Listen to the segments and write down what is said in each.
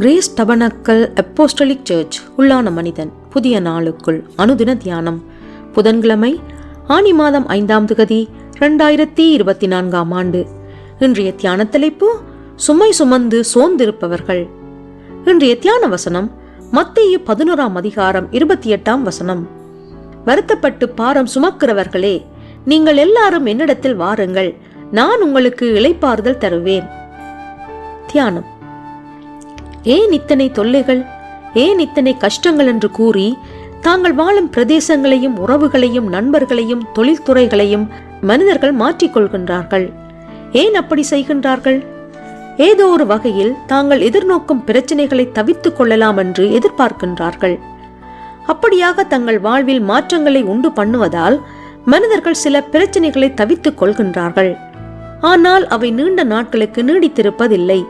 Grace tabernacle apostolic search உள்ளான மனிதன் புதிய நாளுக்குள் அனுதின தியானம். புதன்கிழமை ஆனி மாதம் ஐந்தாம் திகதி ரெண்டாயிரத்தி இருபத்தி நான்காம் ஆண்டு. இன்றைய தியான தலைப்பு சுமை சுமந்து சோர்ந்திருப்பவர்கள். இன்றைய தியான வசனம் மத்திய பதினோராம் அதிகாரம் இருபத்தி எட்டாம் வசனம். வருத்தப்பட்டு பாரம் சுமக்கிறவர்களே நீங்கள் எல்லாரும் என்னிடத்தில் வாருங்கள் நான் உங்களுக்கு இளைப்பாறுதல் தருவேன். தியானம். ஏன் இத்தனை தொல்லைகள்? ஏன் இத்தனை கஷ்டங்கள் என்று கூறி தாங்கள் வாழும் பிரதேசங்களையும் உறவுகளையும் நண்பர்களையும் தொழில்துறைகளையும் மனிதர்கள் மாற்றிக்கொள்கின்றார்கள். ஏன் அப்படி செய்கின்றார்கள்? ஏதோ ஒரு வகையில் தாங்கள் எதிர்நோக்கும் பிரச்சனைகளை தவித்துக் கொள்ளலாம் என்று எதிர்பார்க்கின்றார்கள். அப்படியாக தங்கள் வாழ்வில் மாற்றங்களை உண்டு பண்ணுவதால் மனிதர்கள் சில பிரச்சனைகளை தவித்துக் கொள்கின்றார்கள். ஆனால் அவை நீண்ட நாட்களுக்கு நீடித்திருப்பதில்லை.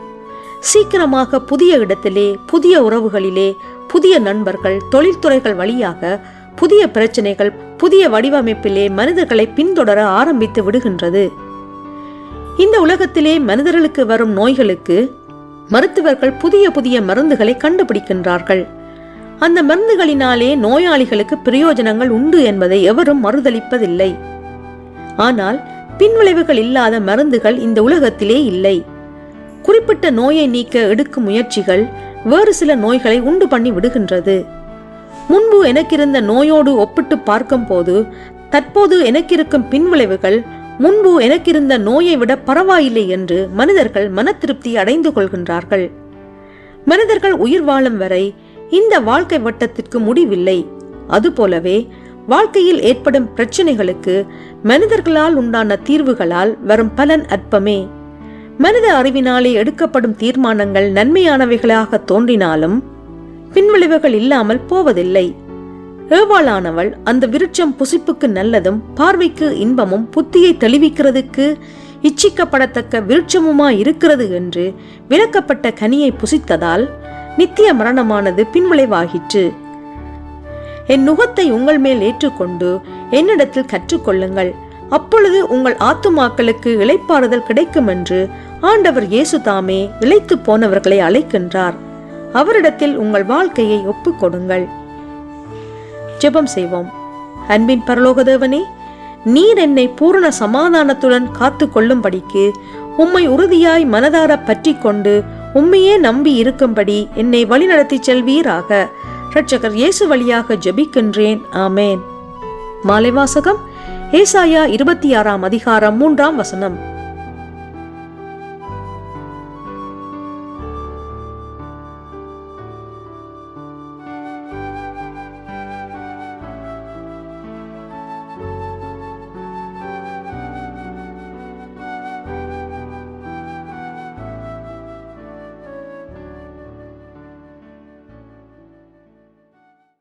சீக்கிரமாக புதிய இடத்திலே புதிய உறவுகளிலே புதிய நண்பர்கள் தொழில்துறைகள் வழியாக புதிய பிரச்சனைகள் புதிய வடிவமைப்பிலே மனிதர்களை பின்தொடர ஆரம்பித்து விடுகின்றது. இந்த உலகத்திலே மனிதர்களுக்கு வரும் நோய்களுக்கு மருத்துவர்கள் புதிய புதிய மருந்துகளை கண்டுபிடிக்கின்றார்கள். அந்த மருந்துகளினாலே நோயாளிகளுக்கு பிரயோஜனங்கள் உண்டு என்பதை எவரும் மறுதளிப்பதில்லை. ஆனால் பின்விளைவுகள் இல்லாத மருந்துகள் இந்த உலகத்திலே இல்லை. குறிப்பிட்ட நோயை நீக்க எடுக்கும் முயற்சிகள் வேறு சில நோய்களை உண்டு பண்ணி விடுகின்றது. முன்பு எனக்கிருந்த நோயோடு ஒப்பிட்டு பார்க்கும்போது தற்போது எனக்கிருக்கும் பின்விளைவுகள் முன்பு எனக்கிருந்த நோயை விட பரவாயில்லை என்று மனிதர்கள் மன திருப்தி அடைந்து கொள்கின்றார்கள். மனிதர்கள் உயிர் வாழும் வரை இந்த வாழ்க்கை வட்டத்திற்கு முடிவில்லை. அதுபோலவே வாழ்க்கையில் ஏற்படும் பிரச்சனைகளுக்கு மனிதர்களால் உண்டான தீர்வுகளால் வரும் பலன் அற்பமே. மனித அறிவினாலே எடுக்கப்படும் தீர்மானங்கள் நன்மையானவைகளாக தோன்றினாலும் பின்விளைவுகள் இல்லாமல் போவதில்லை. ஏவாளானவள் அந்த விருட்சம் புசிப்புக்கு நல்லதும் பார்வைக்கு இன்பமும் புத்தியை தெளிவிக்கிறதுக்கு இச்சிக்கப்படத்தக்க விருட்சமுமா இருக்கிறது என்று விலக்கப்பட்ட கனியை புசித்ததால் நித்திய மரணமானது பின்விளைவாகிற்று. என் நுகத்தை உங்கள் மேல் ஏற்றுக்கொண்டு என்னிடத்தில் கற்றுக்கொள்ளுங்கள். அப்பொழுது உங்கள் ஆத்துமாக்களுக்கு இளைப்பாறுதல் கிடைக்கும் என்று ஆண்டவர் இயேசு தாமே இழைத்து போனவர்களை அழைக்கின்றார். அவரிடத்தில் உங்கள் வாழ்க்கையை ஒப்புக் கொடுங்கள். ஜெபம் செய்வோம். அன்பின் பரலோகதேவனே நீர் என்னை பூரண சமாதானத்துடன் காத்து கொள்ளும்படிக்கு உம்மை உறுதியாய் மனதார பற்றி கொண்டு உம்மையே நம்பி இருக்கும்படி என்னை வழிநடத்தி செல்வீராக. இரட்சகர் இயேசு வழியாக ஜெபிக்கின்றேன். ஆமேன். மாலைவாசகம் ஏசாயா இருபத்தி ஆறாம் அதிகாரம் மூன்றாம் வசனம்.